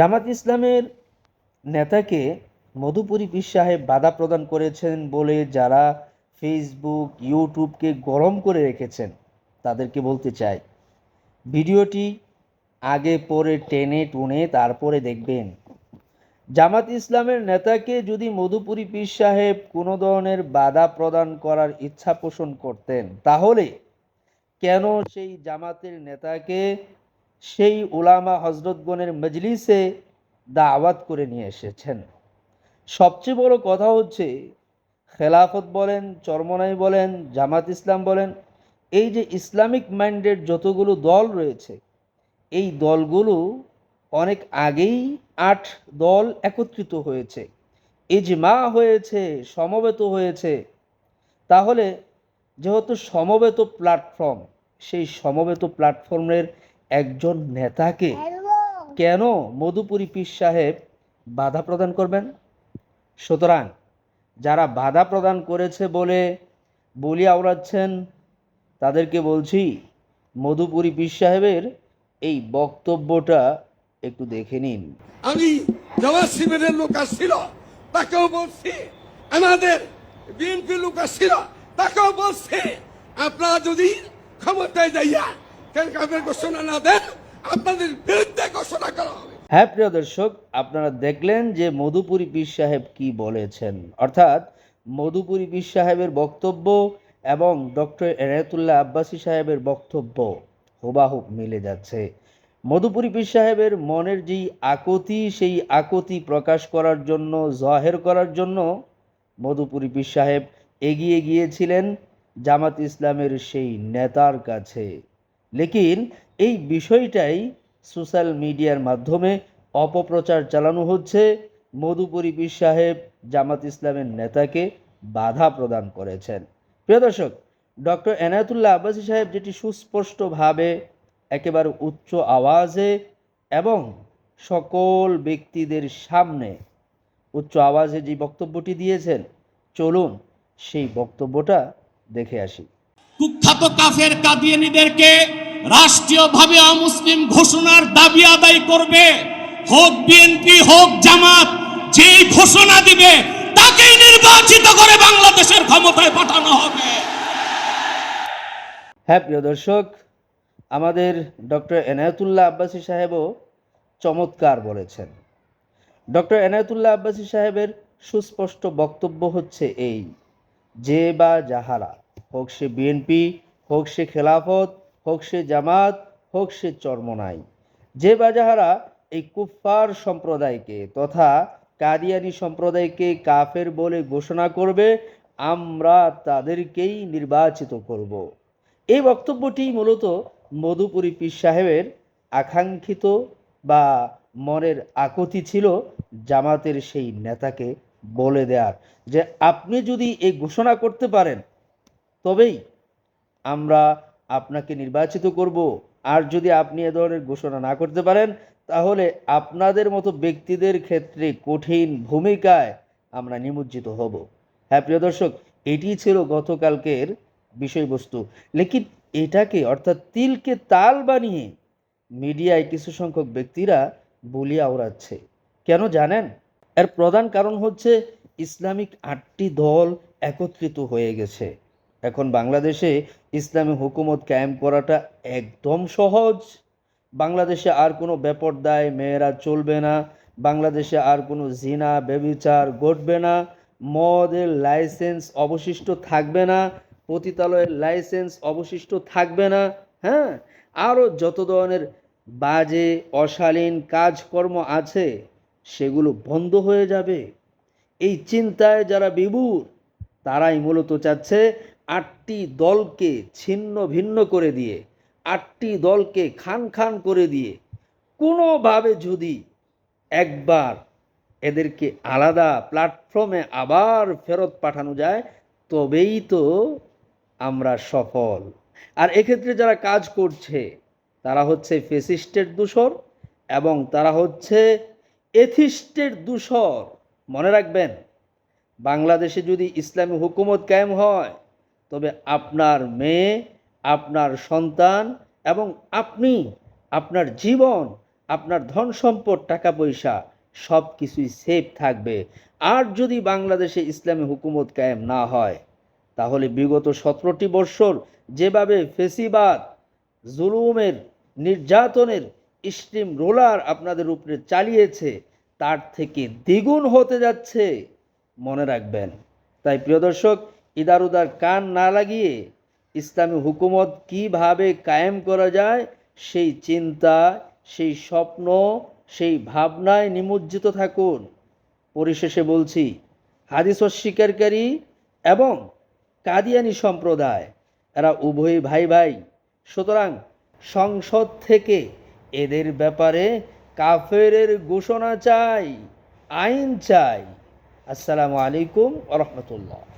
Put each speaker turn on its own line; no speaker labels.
জামাত ইসলামের নেতাকে মধুপুরী পীর সাহেব বাধা প্রদান করেছেন বলে যারা ফেসবুক ইউটিউবকে গরম করে রেখেছেন, তাদেরকে বলতে চাই। ভিডিওটি আগে পরে টেনে টুনে তারপরে দেখবেন। জামাত ইসলামের নেতাকে যদি মধুপুরী পীর সাহেব কোনো ধরনের বাধা প্রদান করার ইচ্ছা পোষণ করতেন, তাহলে কেন সেই জামাতের নেতাকে সেই উলামা হজরতগণের মজলিসে দাওয়াত করে নিয়ে এসেছেন। সবচেয়ে বড় কথা হচ্ছে, খেলাফত বলেন, চরমনাই বলেন, জামাত ইসলাম বলেন, এই যে ইসলামিক মাইন্ডের যতগুলো দল রয়েছে, এই দলগুলো অনেক আগেই আট দল একত্রিত হয়েছে, ইজমা হয়েছে, সমবেত হয়েছে। তাহলে যেহেতু সমবেত প্ল্যাটফর্ম, সেই সমবেত প্ল্যাটফর্মের একজন নেতাকে কেন মধুপুরী পীর সাহেব বাধা প্রদান করবেন? সুতরাং যারা বাধা প্রদান করেছে বলে বলি আওড়াচ্ছেন, তাদেরকে বলছি মধুপুরী পীর সাহেবের এই বক্তব্যটা একটু দেখে নিন।
আমি শিবিরের লোক আসছিল, তাকেও বলছি, আমাদের বিএনপি লোক আসছিল, তাকেও বলছি, আপনারা যদি ক্ষমতায় যাইয়া আপনাদের বিরুদ্ধে ঘোষণা করা হবে।
হ্যাঁ প্রিয় দর্শক, আপনারা দেখলেন যে মধুপুরী পীর সাহেব কি বলেছেন। অর্থাৎ মধুপুরী পীর সাহেবের বক্তব্য এবং ডক্টর এনায়তুল্লাহ আব্বাসী সাহেবের বক্তব্য হুবাহুব মিলে যাচ্ছে। মধুপুরী পীর সাহেবের মনের যেই আকতি, সেই আকতি প্রকাশ করার জন্য, জাহের করার জন্য মধুপুরী পীর সাহেব এগিয়ে গিয়েছিলেন জামাত ইসলামের সেই নেতার কাছে। লেকিন এই বিষয়টাই সোশ্যাল মিডিয়ার মাধ্যমে অপপ্রচার চালানো হচ্ছে। মধুপুরী পীর সাহেব জামাত ইসলামের নেতাকে বাধা প্রদান করেছেন। প্রিয় দর্শক, ডক্টর এনায়তুল্লাহ আব্বাসী সাহেব যেটি সুস্পষ্টভাবে একেবারে উচ্চ আওয়াজে এবং সকল ব্যক্তিদের সামনে উচ্চ আওয়াজে যে বক্তব্যটি দিয়েছেন, চলুন সেই বক্তব্যটা দেখে আসি।
কুখ্যাত কাফের কাদিয়ানিদেরকে রাষ্ট্রীয়ভাবে অমুসলিম ঘোষণার দাবি আদায় করবে। হোক বিএনপি, হোক জামাত, যেই ঘোষণা দিবে, তাকেই নির্বাচিত করে বাংলাদেশের ক্ষমতায় পাঠানো হবে।
হ্যাঁ প্রিয় দর্শক, আমাদের ডক্টর এনায়তুল্লাহ আব্বাসী সাহেবও চমৎকার বলেছেন। ডক্টর এনায়তুল্লাহ আব্বাসী সাহেবের সুস্পষ্ট বক্তব্য হচ্ছে এই, যে বা যাহারা, হোক সে বিএনপি, হোক সে খেলাফত হোক সে জামাত, হোক সে চরমনাই। যে বা যাহারা এই কুফফার সম্প্রদায়কে তথা কাদিয়ানি সম্প্রদায়কে কাফের বলে ঘোষণা করবে, আমরা তাদেরকেই নির্বাচিত করব। এই বক্তব্যটি মূলত মধুপুরী পীর সাহেবের আকাঙ্ক্ষিত বা মনের আকতি ছিল জামাতের সেই নেতাকে বলে দেওয়ার যে আপনি যদি এই ঘোষণা করতে পারেন, তবেই আমরা আপনাকে নির্বাচিত করব। আর যদি আপনি এ ধরনের ঘোষণা না করতে পারেন, তাহলে আপনাদের মতো ব্যক্তিদের ক্ষেত্রে কঠিন ভূমিকায় আমরা নিমজ্জিত হব। হ্যাঁ প্রিয় দর্শক, এটি ছিল গতকালকের বিষয়বস্তু। লেকিন এটাকে, অর্থাৎ তিলকে তাল বানিয়ে মিডিয়ায় কিছু সংখ্যক ব্যক্তিরা বলি আওড়াচ্ছে। কেন জানেন? এর প্রধান কারণ হচ্ছে ইসলামিক আটটি দল একত্রিত হয়ে গেছে। এখন বাংলাদেশে ইসলামী হুকুমত কায়েম করাটা একদম সহজ। বাংলাদেশে আর কোনো বেপরদায় মেয়েরা চলবে না। বাংলাদেশে আর কোনো জিনা বেবিচার ঘটবে না। মদের লাইসেন্স অবশিষ্ট থাকবে না। পতিতালয়ের লাইসেন্স অবশিষ্ট থাকবে না। হ্যাঁ? আরও যত ধরনের বাজে, অশালীন কাজকর্ম আছে, সেগুলো বন্ধ হয়ে যাবে। এই চিন্তায় যারা বিভুর, তারাই মূলত চাচ্ছে আটটি দলকে ছিন্ন ভিন্ন করে দিয়ে, আটটি দলকে খান খান করে দিয়ে, কোনোভাবে যদি একবার এদেরকে আলাদা প্ল্যাটফর্মে আবার ফেরত পাঠানো যায়, তবেই তো আমরা সফল। আর এক্ষেত্রে যারা কাজ করছে, তারা হচ্ছে ফেসিস্টের দূষর এবং তারা হচ্ছে এথিস্টের দূষর। মনে রাখবেন, বাংলাদেশে যদি ইসলামী হুকুমত কায়েম হয় তবে আপনার মেয়ে, আপনার সন্তান এবং আপনি, আপনার জীবন, আপনার ধন সম্পদ, টাকা পয়সা সব কিছুই সেফ থাকবে। আর যদি বাংলাদেশে ইসলামী হুকুমত কায়েম না হয়, তাহলে বিগত সতেরোটি বৎসর যেভাবে ফেসিবাদ, জুলুমের, নির্যাতনের স্টিম রোলার আপনাদের উপরে চালিয়েছে, তার থেকে দ্বিগুণ হতে যাচ্ছে, মনে রাখবেন। তাই প্রিয় দর্শক ইদার উদার কান না লাগিয়ে ইসলামী হুকুমত কীভাবে কায়েম করা যায়, সেই চিন্তা, সেই স্বপ্ন, সেই ভাবনায় নিমজ্জিত থাকুন। পরিশেষে বলছি, হাদিস অস্বীকারী এবং কাদিয়ানি সম্প্রদায়, এরা উভয়ই ভাই ভাই সুতরাং সংসদ থেকে এদের ব্যাপারে কাফেরের ঘোষণা চাই, আইন চাই। আসসালামু আলাইকুম রহমতুল্লাহ।